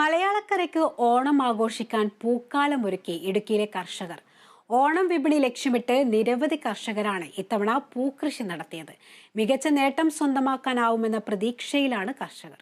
മലയാളക്കരയ്ക്ക് ഓണം ആഘോഷിക്കാൻ പൂക്കാലം ഒരുക്കി ഇടുക്കിയിലെ കർഷകർ. ഓണം വിപണി ലക്ഷ്യമിട്ട് നിരവധി കർഷകരാണ് ഇത്തവണ പൂക്കൃഷി നടത്തിയത്. മികച്ച നേട്ടം സ്വന്തമാക്കാനാവുമെന്ന പ്രതീക്ഷയിലാണ് കർഷകർ.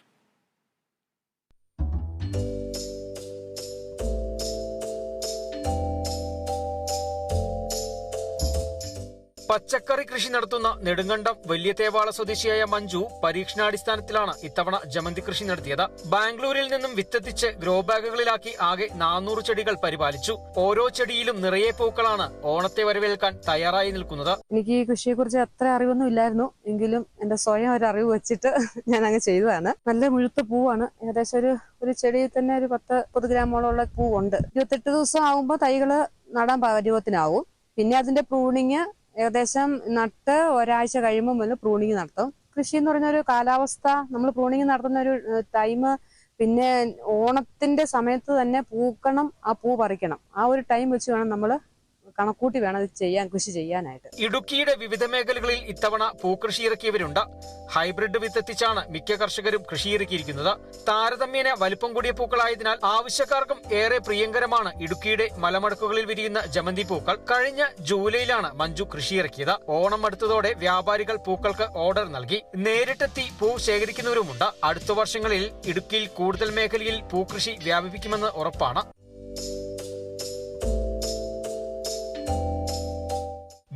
പച്ചക്കറി കൃഷി നടത്തുന്ന നെടുങ്കണ്ടം വലിയ തേവാള സ്വദേശിയായ മഞ്ജു പരീക്ഷണാടിസ്ഥാനത്തിലാണ് ഇത്തവണ ജമന്തി കൃഷി നടത്തിയത്. ബാംഗ്ലൂരിൽ നിന്നും വിത്തെത്തിച്ച് ഗ്രോ ബാഗുകളിലാക്കി ആകെ നാനൂറ് ചെടികൾ പരിപാലിച്ചു. ഓരോ ചെടിയിലും നിറയെ പൂക്കളാണ് ഓണത്തെ വരവേൽക്കാൻ തയ്യാറായി നിൽക്കുന്നത്. എനിക്ക് ഈ കൃഷിയെ കുറിച്ച് അത്ര അറിവൊന്നും ഇല്ലായിരുന്നു. എങ്കിലും എന്റെ സ്വയം ഒരു അറിവ് വെച്ചിട്ട് ഞാൻ അങ്ങ് ചെയ്തതാണ്. നല്ല മുഴുത്ത പൂവാണ്. ഏകദേശം ഒരു ഒരു ചെടിയിൽ തന്നെ ഒരു പത്ത് പത്ത് ഗ്രാമോളമുള്ള പൂവുണ്ട്. ഇരുപത്തെട്ട് ദിവസം ആകുമ്പോൾ തൈകൾ നടാൻ പരുവത്തിനാവും പിന്നെ അതിന്റെ പ്രൂണിങ് ഏകദേശം നട്ട് ഒരാഴ്ച കഴിയുമ്പോൾ മുതൽ പ്രൂണിങ് നടത്തും. കൃഷി എന്ന് പറഞ്ഞ ഒരു കാലാവസ്ഥ നമ്മൾ പ്രൂണിങ് നടത്തുന്ന ഒരു ടൈം പിന്നെ ഓണത്തിന്റെ സമയത്ത് തന്നെ പൂക്കണം ആ പൂ പറിക്കണം. ആ ഒരു ടൈം വെച്ച് വേണം നമ്മൾ കണക്കൂട്ടി വേണം അത് ചെയ്യാൻ കൃഷി ചെയ്യാനായിട്ട്. ഇടുക്കിയുടെ വിവിധ മേഖലകളിൽ ഇത്തവണ പൂക്കൃഷി ഇറക്കിയവരുണ്ട്. ഹൈബ്രിഡ് വിത്തെത്തിച്ചാണ് മിക്ക കർഷകരും കൃഷി ഇറക്കിയിരിക്കുന്നത്. താരതമ്യേന വലിപ്പം കൂടിയ പൂക്കളായതിനാൽ ആവശ്യക്കാർക്കും ഏറെ പ്രിയങ്കരമാണ് ഇടുക്കിയുടെ മലമടക്കുകളിൽ വിരിയുന്ന ജമന്തി പൂക്കൾ. കഴിഞ്ഞ ജൂലൈയിലാണ് മഞ്ജു കൃഷി ഇറക്കിയത്. ഓണം അടുത്തതോടെ വ്യാപാരികൾ പൂക്കൾക്ക് ഓർഡർ നൽകി. നേരിട്ടെത്തി പൂ ശേഖരിക്കുന്നവരുമുണ്ട്. അടുത്ത വർഷങ്ങളിൽ ഇടുക്കിയിൽ കൂടുതൽ മേഖലയിൽ പൂക്കൃഷി വ്യാപിപ്പിക്കുമെന്ന് ഉറപ്പാണ്.